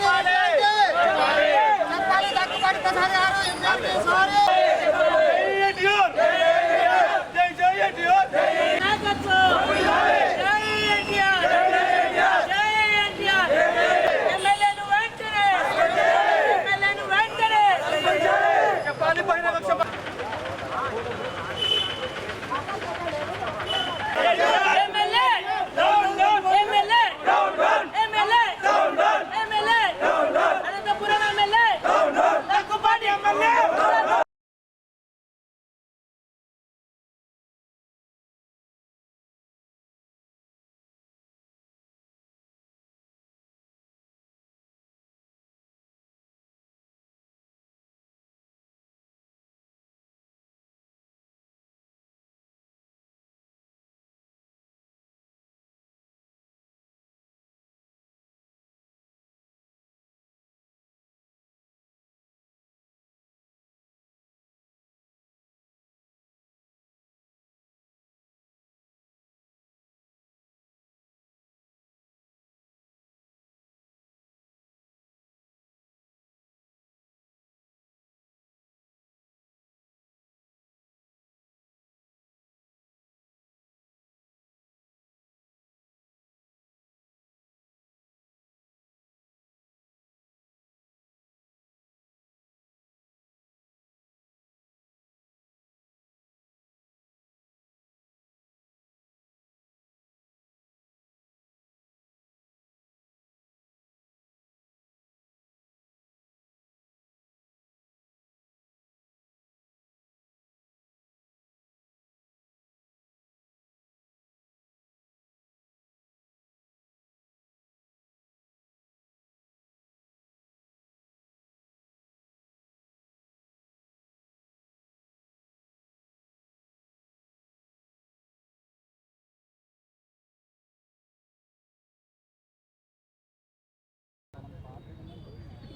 போராடுவோம்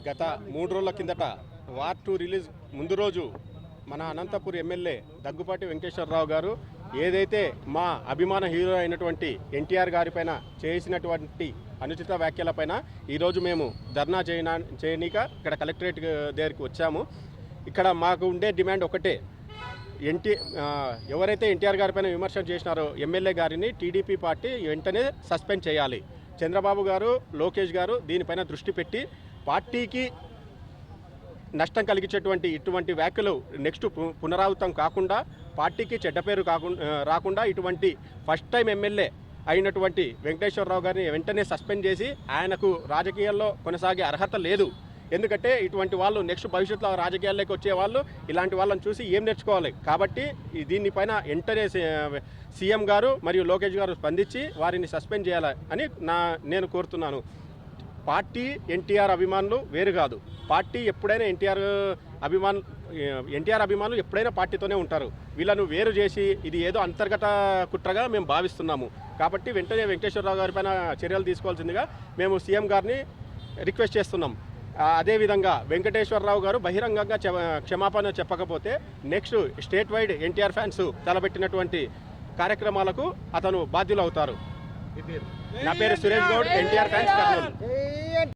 గత మూడు రోజుల కిందట వార్ టూ రిలీజ్ ముందు రోజు మన అనంతపూర్ ఎమ్మెల్యే దగ్గుపాటి వెంకటేశ్వరరావు గారు ఏదైతే మా అభిమాన హీరో అయినటువంటి ఎన్టీఆర్ గారిపైన చేసినటువంటి అనుచిత వ్యాఖ్యలపైన ఈరోజు మేము ధర్నా చేయనా చేయనీక ఇక్కడ కలెక్టరేట్ దగ్గరికి వచ్చాము. ఇక్కడ మాకు ఉండే డిమాండ్ ఒకటే. ఎన్టీ ఎవరైతే ఎన్టీఆర్ గారిపైన విమర్శలు చేసినారో ఎమ్మెల్యే గారిని టీడీపీ పార్టీ వెంటనే సస్పెండ్ చేయాలి. చంద్రబాబు గారు లోకేష్ గారు దీనిపైన దృష్టి పెట్టి పార్టీకి నష్టం కలిగించేటువంటి ఇటువంటి వ్యాఖ్యలు నెక్స్ట్ పు- పునరావృతం కాకుండా పార్టీకి చెడ్డ పేరు కాకుండా రాకుండా ఇటువంటి ఫస్ట్ టైం ఎమ్మెల్యే అయినటువంటి వెంకటేశ్వరరావు గారిని వెంటనే సస్పెండ్ చేసి ఆయనకు రాజకీయాల్లో కొనసాగే అర్హత లేదు. ఎందుకంటే ఇటువంటి వాళ్ళు నెక్స్ట్ భవిష్యత్తులో రాజకీయాల్లోకి వచ్చే వాళ్ళు ఇలాంటి వాళ్ళని చూసి ఏం నేర్చుకోవాలి? కాబట్టి దీనిపైన వెంటనే సీఎం గారు మరియు లోకేష్ గారు స్పందించి వారిని సస్పెండ్ చేయాలి అని నా నేను కోరుతున్నాను. పార్టీ ఎన్టీఆర్ అభిమానులు వేరు కాదు. పార్టీ ఎప్పుడైనా ఎన్టీఆర్ అభిమాన్ ఎన్టీఆర్ అభిమానులు ఎప్పుడైనా పార్టీతోనే ఉంటారు. వీళ్ళను వేరు చేసి ఇది ఏదో అంతర్గత కుట్రగా మేము భావిస్తున్నాము. కాబట్టి వెంటనే వెంకటేశ్వరరావు గారి పైన చర్యలు తీసుకోవాల్సిందిగా మేము సీఎం గారిని రిక్వెస్ట్ చేస్తున్నాం. అదేవిధంగా వెంకటేశ్వరరావు గారు బహిరంగంగా క్షమాపణ చెప్పకపోతే next state wide NTR fans తలపెట్టినటువంటి కార్యక్రమాలకు అతను బాధ్యులు అవుతారు నా పేరు సురేష్ గౌడ్ ఎన్టీఆర్ ఫ్యాన్స్ కర్నూలు.